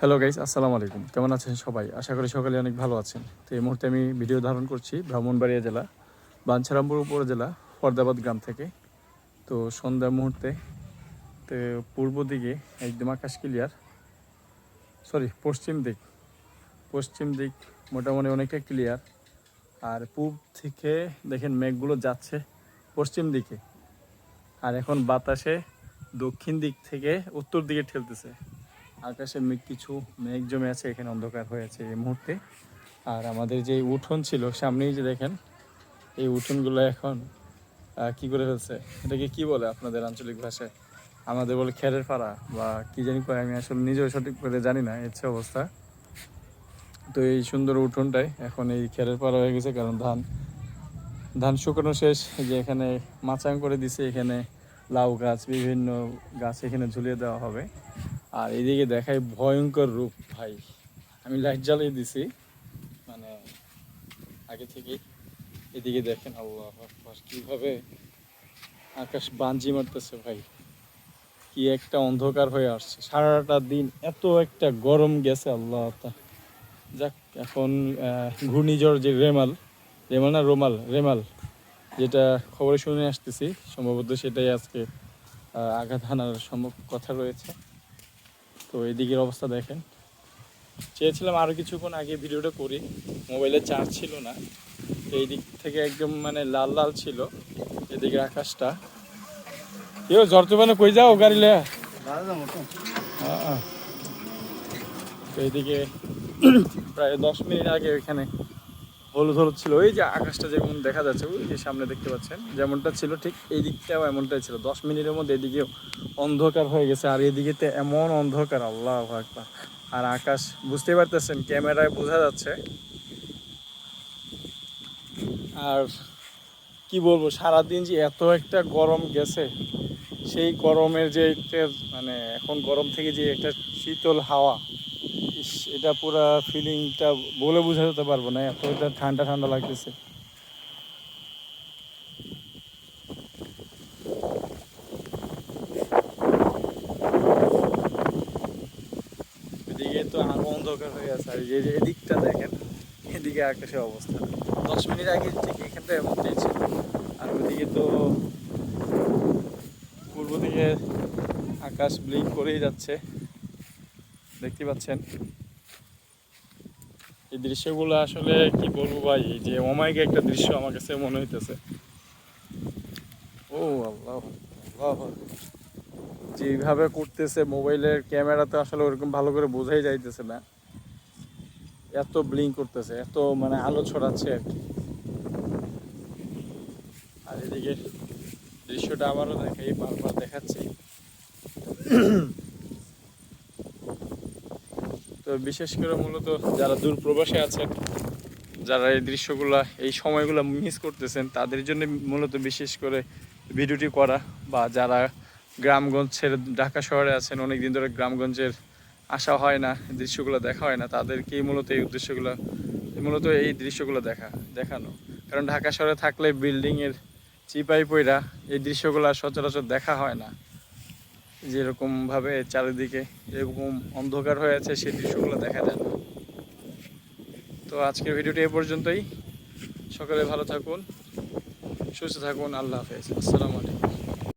Hello guys আসসালামু আলাইকুম কেমন আছেন সবাই? আশা করি সকালে অনেক ভালো আছেন। তো এই মুহূর্তে আমি ভিডিও ধারণ করছি ব্রাহ্মণবাড়িয়া জেলা, বাঞ্ছারামপুর উপজেলা ফরদাবাদ গ্রাম থেকে। তো সন্ধ্যা মুহূর্তে, তো পূর্ব দিকে একদম আকাশ ক্লিয়ার সরি পশ্চিম দিক। পশ্চিম দিক মোটামুটি অনেকটা ক্লিয়ার আর পূব থেকে দেখেন মেঘগুলো যাচ্ছে পশ্চিম দিকে। আর এখন বাতাসে দক্ষিণ দিক থেকে উত্তর দিকে ঠেলতেছে। আকাশে কিছু মেঘ জমে আছে, এখানে অন্ধকার হয়েছে এই মুহূর্তে। আর আমাদের যে উঠোন ছিল, সামনেই যে দেখেন, এই উঠোনগুলো এখন কি করে ফেলছে? এটাকে কি বলে আপনাদের আঞ্চলিক ভাষায়? আমাদের বলে খেরের পাড়া, বা কি জানি করে আমি আসলে নিজেও সঠিক করে জানি না চেয়ে অবস্থা। তো এই সুন্দর উঠোনটাই এখন এই খেরের পাড়া হয়ে গেছে, কারণ ধান ধান শুকানো শেষ। যে এখানে মাচাং করে দিছে, এখানে লাউ গাছ, বিভিন্ন গাছ এখানে ঝুলিয়ে দেওয়া হবে। আর এদিকে দেখাই ভয়ঙ্কর রূপ, ভাই। আমি লাইট জ্বালিয়ে দিছি মানে আগে থেকেই এদিকে দেখেন আল্লাহ কীভাবে আকাশ বাঞ্জি মারতেছে, ভাই। কি একটা অন্ধকার হয়ে আসছে। সারাটা দিন এত একটা গরম গেছে, আল্লাহ যাক, এখন ঘূর্ণিঝড় যে রেমাল রেমাল না, রোমাল, রেমাল, যেটা খবরে শুনে আসতেছি। সম্ভবত সেটাই আজকে আঘাত হানার সম্ভব কথা রয়েছে। তো এদিকের অবস্থা দেখেন। চেয়েছিলাম আরও কিছুক্ষণ আগে ভিডিওটা করি, মোবাইলে চার্জ ছিল না। এই দিক থেকে একদম মানে লাল লাল ছিল, এদিকের আকাশটা। কেউ জ্বর তুফানে কই যাও গাড়ি লে তো এইদিকে প্রায় দশ মিনিট আগে ওইখানে হলুদ হলুদ ছিল। ওই যে আকাশটা যেমন দেখা যাচ্ছে, ওই যে সামনে দেখতে পাচ্ছেন, যেমনটা ছিল ঠিক এই দিকটাও এমনটাই ছিল। দশ মিনিটের মধ্যে এদিকে অন্ধকার হয়ে গেছে, আর এদিকেতে এমন অন্ধকার, আল্লাহ আকবার। আর আকাশ, বুঝতে পারতেছেন, ক্যামেরায় বোঝা যাচ্ছে। আর কি বলব, সারাদিন যে এত একটা গরম গেছে, সেই গরমের যে একটা মানে এখন গরম থেকে যে একটা শীতল হাওয়া এটা পুরা ফিলিংটা বলে বোঝাতে পারব না, এত এটা ঠান্ডা ঠান্ডা লাগতেছে। এদিকে তো হয়ে আর যে এদিকটা দেখেন, এদিকে আকাশের অবস্থা। দশ মিনিট আগে ছিল, আর ওইদিকে তো পূর্ব দিকে আকাশ ব্লিঙ্ক করেই যাচ্ছে। দেখতে পাচ্ছেন। এই দৃশ্যগুলো আসলে কি বলব ভাই যে অমায়িক একটা দৃশ্য আমার কাছে মনে হইতেছে। ও আল্লাহ আল্লাহ। যেভাবে করতেছে, মোবাইলের ক্যামেরাতে আসলে ওরকম ভালো করে বোঝাই যাইতেছে না। এত ব্লিঙ্ক করতেছে, এত মানে আলো ছড়াচ্ছে আর কি। আর এদিকে দৃশ্যটা আবারও দেখাই, বারবার দেখাচ্ছি। তো বিশেষ করে মূলত যারা দূর প্রবাসে আছেন, যারা এই দৃশ্যগুলা, এই সময়গুলো মিস করতেছেন, তাদের জন্য মূলত বিশেষ করে ভিডিওটি করা বা যারা গ্রামগঞ্জ ছেড়ে ঢাকা শহরে আছেন অনেক দিন ধরে গ্রামগঞ্জের আসা হয় না, দৃশ্যগুলো দেখা হয় না, তাদেরকেই মূলত এই উদ্দেশ্যগুলো, মূলত এই দৃশ্যগুলো দেখা, দেখানো। কারণ ঢাকা শহরে থাকলে বিল্ডিংয়ের চিপাই পইরা এই দৃশ্যগুলো সচরাচর দেখা হয় না। যেরকমভাবে চারিদিকে এরকম অন্ধকার হয়ে আছে, সেই দৃশ্যগুলো দেখা যায় না। তো আজকের ভিডিওটি এ পর্যন্তই। সকালে ভালো থাকুন, সুস্থ থাকুন, আল্লাহ হাফেজ। আসসালামু